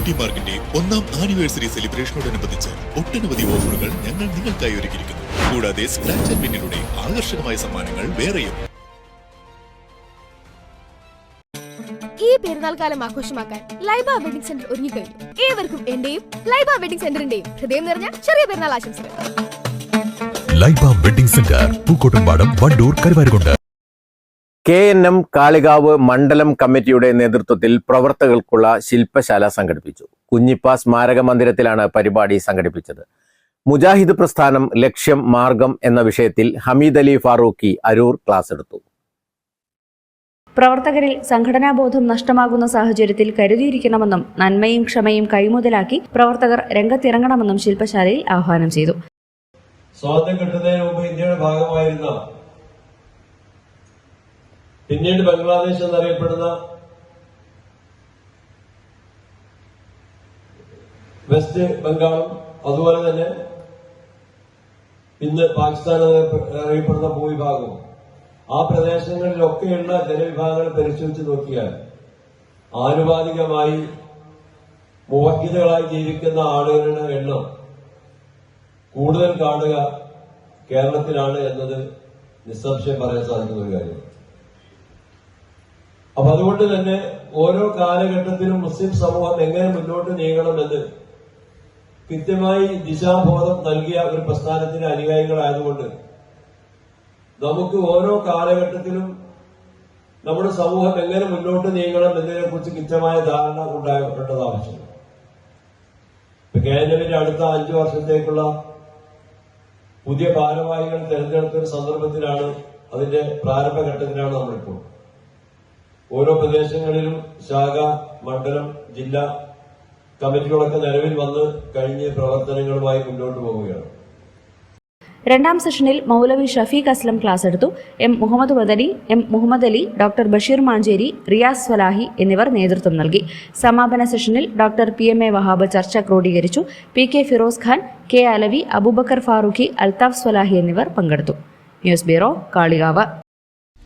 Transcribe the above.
Beauty മാർക്കിന്റെ ഒന്നാം anniversary സെലിബ്രേഷനോടനുബന്ധിച്ച് ഒട്ടനവധി ഓഫറുകൾ ഞങ്ങൾ നിങ്ങൾക്കായി ഒരുക്കിയിരിക്കുന്നു. കൂടാതെ സ്ക്രാച്ച് ആൻഡ് വിന്നിലൂടെ ആകർഷകമായ സമ്മാനങ്ങൾ വേറെയും. ഈ പെരുന്നാൾ കാലം ആഘോഷമാക്കാൻ ലൈബ വെഡിംഗ് സെന്റർ ഒരുങ്ങിക്കഴിഞ്ഞു ഏവർക്കും എന്റെയും ലൈബ വെഡിംഗ് സെന്ററിന്റെയും ഹൃദയം നിറഞ്ഞ ചെറിയ പെരുന്നാൾ ആശംസകൾ. Laiba wedding centre Pookkottumpadam Wandoor Karuvarakundu. K N M Kalikavu മണ്ഡലം കമ്മിറ്റിയുടെ നേതൃത്വത്തിൽ പ്രവർത്തകർക്കുള്ള ശില്പശാല സംഘടിപ്പിച്ചു. കുഞ്ഞിപ്പ സ്മാരക മന്ദിരത്തിലാണ് പരിപാടി സംഘടിപ്പിച്ചത്. മുജാഹിദ് പ്രസ്ഥാനം ലക്ഷ്യം മാർഗം എന്ന വിഷയത്തിൽ ഹമീദ് അലി ഫാറൂഖി അരൂർ ക്ലാസ് എടുത്തു. പ്രവർത്തകരിൽ സംഘടനാബോധം നഷ്ടമാകുന്ന സാഹചര്യത്തിൽ കരുതിയിരിക്കണമെന്നും നന്മയും ക്ഷമയും കൈമുതലാക്കി പ്രവർത്തകർ രംഗത്തിറങ്ങണമെന്നും ശില്പശാലയിൽ ആഹ്വാനം ചെയ്തു. സ്വാതന്ത്ര്യം കിട്ടുന്നതിന് മുമ്പ് ഇന്ത്യയുടെ ഭാഗമായിരുന്ന പിന്നീട് ബംഗ്ലാദേശ് എന്നറിയപ്പെടുന്ന വെസ്റ്റ് ബംഗാളും അതുപോലെ തന്നെ ഇന്ന് പാകിസ്ഥാൻ അറിയപ്പെടുന്ന ഭൂവിഭാഗവും. ആ പ്രദേശങ്ങളിലൊക്കെയുള്ള ജനവിഭാഗങ്ങൾ പരിശോധിച്ച് നോക്കിയാൽ ആനുപാതികമായി മോഹിതകളായി ജീവിക്കുന്ന ആളുകളുടെ എണ്ണം കൂടുതൽ കാണുക കേരളത്തിലാണ് എന്നത് നിസ്സംശയം പറയാൻ സാധിക്കുന്ന ഒരു കാര്യം അപ്പൊ അതുകൊണ്ട് തന്നെ ഓരോ കാലഘട്ടത്തിലും മുസ്ലിം സമൂഹം എങ്ങനെ മുന്നോട്ട് നീങ്ങണമെന്ന് കൃത്യമായി ദിശാബോധം നൽകിയ ഒരു പ്രസ്ഥാനത്തിന്റെ അനുയായികളായതുകൊണ്ട് നമുക്ക് ഓരോ കാലഘട്ടത്തിലും നമ്മുടെ സമൂഹം എങ്ങനെ മുന്നോട്ട് നീങ്ങണം എന്നതിനെ കുറിച്ച് കൃത്യമായ ധാരണ ഉണ്ടാകേണ്ടത് ആവശ്യമാണ്. കേരളത്തിന്റെ അടുത്ത അഞ്ചു വർഷത്തേക്കുള്ള പുതിയ ഭാരവാഹികൾ തെരഞ്ഞെടുത്ത സന്ദർഭത്തിലാണ് അതിന്റെ പ്രാരംഭഘട്ടത്തിലാണ് നമ്മളിപ്പോൾ. ഓരോ പ്രദേശങ്ങളിലും ശാഖ മണ്ഡലം ജില്ല കമ്മിറ്റികളൊക്കെ നിലവിൽ വന്ന് കഴിഞ്ഞ് പ്രവർത്തനങ്ങളുമായി മുന്നോട്ട് പോവുകയാണ്. രണ്ടാം സെഷനിൽ മൗലവി ഷഫീഖ് അസ്ലം ക്ലാസ് എടുത്തു. M Muhammad Madani M Muhammad Ali doctor Basheer Mancheri Riyas Swalahi എന്നിവർ നേതൃത്വം നൽകി. സമാപന സെഷനിൽ doctor P M A Wahab ചർച്ച ക്രോഡീകരിച്ചു. P K Firoz Khan K Alavi Aboobacker Farooqi Althaf Swalahi എന്നിവർ പങ്കെടുത്തു. News bureau Kalikavu.